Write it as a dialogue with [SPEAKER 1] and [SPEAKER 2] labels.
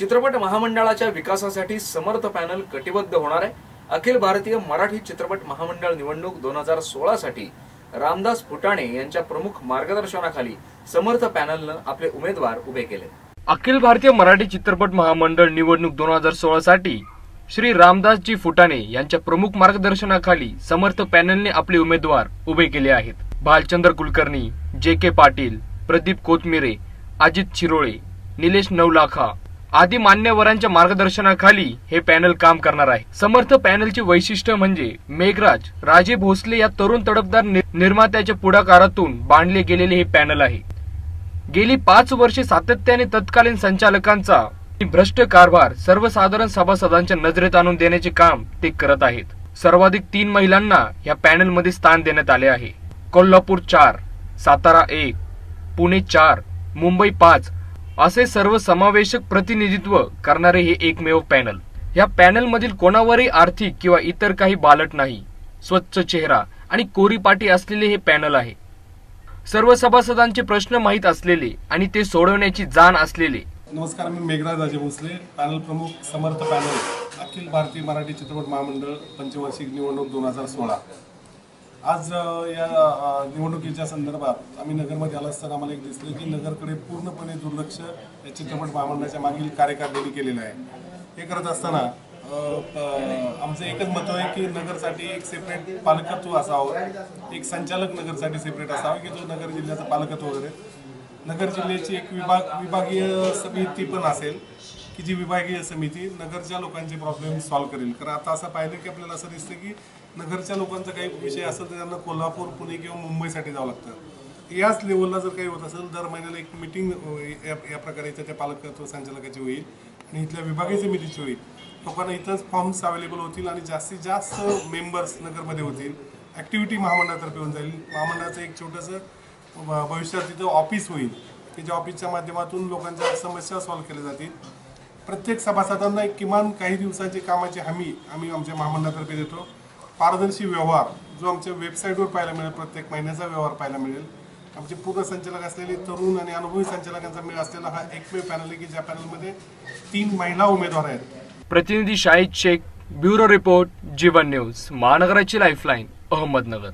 [SPEAKER 1] चित्रपट महामंडळाच्या विकासासाठी समर्थ पॅनल कटिबद्ध होणार आहे. अखिल भारतीय मराठी चित्रपट महामंडळ निवडणूक दोन हजार सोळा साठी रामदास फुटाणे यांच्या प्रमुख मार्गदर्शनाखाली समर्थ पॅनलनं आपले उमेदवार उभे केले.
[SPEAKER 2] अखिल भारतीय मराठी चित्रपट महामंडळ निवडणूक दोन हजार सोळा साठी श्री रामदासजी फुटाणे यांच्या प्रमुख मार्गदर्शनाखाली समर्थ पॅनलने आपले उमेदवार उभे केले आहेत. भालचंद्र कुलकर्णी जे के पाटील प्रदीप कोथमिरे अजित शिरोळे निलेश नवलाखा आदी मान्यवरांच्या मार्गदर्शनाखाली हे पॅनल काम करणार आहे. समर्थ पॅनलचे वैशिष्ट्य म्हणजे मेघराज राजे भोसले या तरुण तडफदार नि- निर्मात्याच्या पुढाकारातून बांधले गेलेले हे पॅनल आहे. गेली पाच वर्षे सातत्याने तत्कालीन संचालकांचा भ्रष्ट कारभार सर्वसाधारण सभासदांच्या नजरेत आणून देण्याचे काम ते करत आहेत. सर्वाधिक तीन महिलांना या पॅनलमध्ये स्थान देण्यात आले आहे. कोल्हापूर चार सातारा एक पुणे चार मुंबई पाच असे सर्व समावेशक प्रतिनिधित्व करणारे हे एकमेव पॅनल. या पॅनल मधील कोणावरही आर्थिक किंवा इतर काही बालट नाही स्वच्छ चेहरा आणि कोरी कोरीपाटी असलेले हे पॅनल आहे. सर्व सभासदांचे प्रश्न माहीत असलेले आणि ते सोडवण्याची जाण असलेले.
[SPEAKER 3] नमस्कार मी मेघराज राजे भोसले पॅनल प्रमुख समर्थ पॅनल अखिल भारतीय मराठी चित्रपट महामंडळ पंचवार्षिक निवडणूक दोन हजार सोळा. आज या निवडणुकीच्या संदर्भात आम्ही नगरमध्ये आलो असताना आम्हाला एक दिसलं की नगरकडे पूर्णपणे दुर्लक्ष या चित्रपट महामंडळाच्या मागील कार्यकारिणी केलेलं आहे. हे करत असताना आमचं एकच मत आहे की नगरसाठी एक सेपरेट पालकत्व असावं. एक संचालक नगरसाठी सेपरेट असावं की जो नगर जिल्ह्याचं पालकत्व वगैरे. नगर जिल्ह्याची एक विभाग विभागीय समिती पण असेल. की जी विभागीय समिती नगरच्या लोकांचे प्रॉब्लेम सॉल्व्ह करेल. कारण आता असं पाहिलं की आपल्याला असं दिसतं की नगरच्या लोकांचा काही विषय असेल तर त्यांना कोल्हापूर पुणे किंवा मुंबईसाठी जावं लागतं. याच लेवलला जर काही होत असेल दर महिन्याला एक मिटिंग या या प्रकारे इथं त्या पालकत्व संचालकाची होईल आणि इथल्या विभागीय समितीची होईल. लोकांना इथंच फॉर्म्स अवेलेबल होतील आणि जास्तीत जास्त मेंबर्स नगरमध्ये होतील. ॲक्टिव्हिटी महामंडळातर्फे होऊन जाईल. महामंडळाचं एक छोटंसं भविष्यात तिथं ऑफिस होईल. की ज्या ऑफिसच्या माध्यमातून लोकांच्या समस्या सॉल्व्ह केल्या जातील. प्रत्येक सभासदांना एक किमान काही दिवसांची कामाची हमी आम्ही आमच्या महामंडळातर्फे देतो. पारदर्शी व्यवहार जो आमच्या वेबसाईटवर पाहायला मिळेल प्रत्येक महिन्याचा व्यवहार पाहायला मिळेल. आमचे पूर्ण संचालक असलेले तरुण आणि अनुभवी संचालकांचा मेळ असलेला हा एकमेव पॅनल आहे की ज्या पॅनलमध्ये तीन महिला उमेदवार आहेत.
[SPEAKER 2] प्रतिनिधी Shahid Shaikh bureau report Jeevan news महानगराची lifeline Ahmednagar.